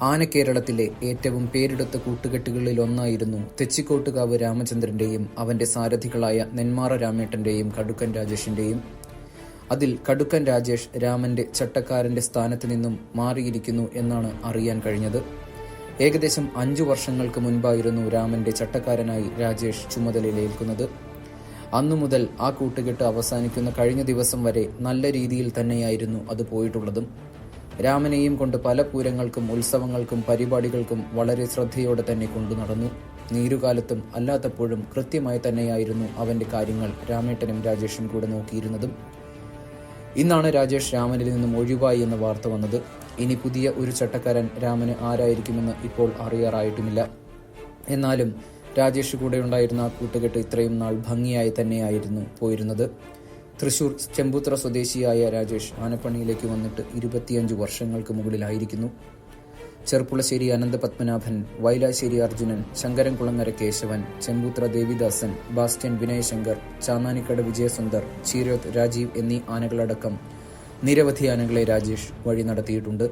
ആനക്കേരളത്തിലെ ഏറ്റവും പേരെടുത്ത കൂട്ടുകെട്ടുകളിലൊന്നായിരുന്നു തെച്ചിക്കോട്ടുകാവ് രാമചന്ദ്രന്റെയും അവന്റെ സാരഥികളായ നെന്മാറ രാമേട്ടന്റെയും കടുക്കൻ രാജേഷിന്റെയും. അതിൽ കടുക്കൻ രാജേഷ് രാമന്റെ ചട്ടക്കാരന്റെ സ്ഥാനത്ത് നിന്നും മാറിയിരിക്കുന്നു എന്നാണ് അറിയാൻ കഴിഞ്ഞത്. ഏകദേശം അഞ്ചു വർഷങ്ങൾക്ക് മുൻപായിരുന്നു രാമന്റെ ചട്ടക്കാരനായി രാജേഷ് ചുമതലയിലേൽക്കുന്നത് അന്നു മുതൽ ആ കൂട്ടുകെട്ട് അവസാനിക്കുന്ന കഴിഞ്ഞ ദിവസം വരെ നല്ല രീതിയിൽ തന്നെയായിരുന്നു അത് പോയിട്ടുള്ളതും. രാമനെയും കൊണ്ട് പല പൂരങ്ങൾക്കും ഉത്സവങ്ങൾക്കും പരിപാടികൾക്കും വളരെ ശ്രദ്ധയോടെ തന്നെ കൊണ്ടു നടന്നു. നീരുകാലത്തും അല്ലാത്തപ്പോഴും കൃത്യമായി തന്നെയായിരുന്നു അവന്റെ കാര്യങ്ങൾ രാമേട്ടനും രാജേഷും കൂടെ നോക്കിയിരുന്നതും. ഇന്നാണ് രാജേഷ് രാമനിൽ നിന്നും ഒഴിവായി എന്ന വാർത്ത വന്നത്. ഇനി പുതിയ ഒരു ചട്ടക്കാരൻ രാമന് ആരായിരിക്കുമെന്ന് ഇപ്പോൾ അറിയാറായിട്ടുമില്ല. എന്നാലും രാജേഷ് കൂടെ ഉണ്ടായിരുന്ന ആ കൂട്ടുകെട്ട് ഇത്രയും നാൾ ഭംഗിയായി തന്നെയായിരുന്നു പോയിരുന്നത്. തൃശൂർ ചെമ്പുത്ര സ്വദേശിയായ രാജേഷ് ആനപ്പണിയിലേക്ക് വന്നിട്ട് ഇരുപത്തിയഞ്ച് വർഷങ്ങൾക്ക് മുകളിലായിരിക്കുന്നു. ചെറുപ്പുളശ്ശേരി അനന്തപത്മനാഭൻ വൈലാശ്ശേരി അർജുനൻ ശങ്കരൻകുളങ്ങര കേശവൻ ചെമ്പുത്ര ദേവിദാസൻ ബാസ്റ്റ്യൻ വിനയശങ്കർ ചാന്നാനിക്കട വിജയസുന്ദർ ചീരോത്ത് രാജീവ് എന്നീ ആനകളടക്കം നിരവധി ആനകളെ രാജേഷ് വഴി നടത്തിയിട്ടുണ്ട്.